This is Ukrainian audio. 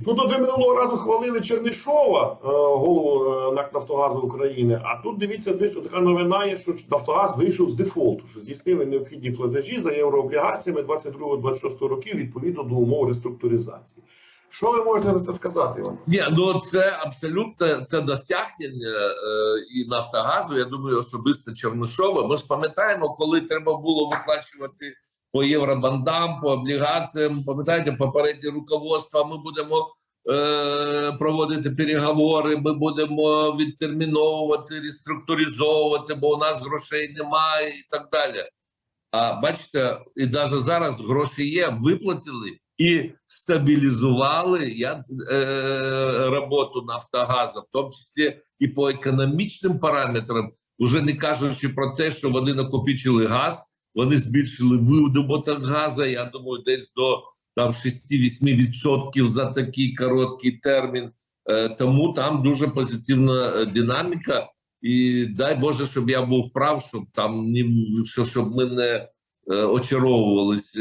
Ну тут ви минулого разу хвалили Чернишова, е, голову е, НАК Нафтогазу України. А тут дивіться, десь така новина є, що Нафтогаз вийшов з дефолту, що здійснили необхідні платежі за єврооблігаціями 22-26 років відповідно до умов реструктуризації. Що ви можете на це сказати? Ні, ну це абсолютно це досягнення е, і Нафтогазу. Я думаю, особисто Чернишова. Ми ж пам'ятаємо, коли треба було виплачувати по євробандам, по облігаціям. Пам'ятаєте, попереднє руководство. Ми будемо е, проводити переговори. Ми будемо відтерміновувати, реструктуризовувати, бо у нас грошей немає і так далі. А бачите, і навіть зараз гроші є, виплатили і стабілізували я, е, роботу Нафтогазу, в тому числі і по економічним параметрам, вже не кажучи про те, що вони накопичили газ, вони збільшили видобуток газу. Я думаю, десь до там 6-8% за такий короткий термін. Е, тому там дуже позитивна е, динаміка. І дай Боже, щоб я був прав, щоб там ні щоб ми не е, очаровувалися.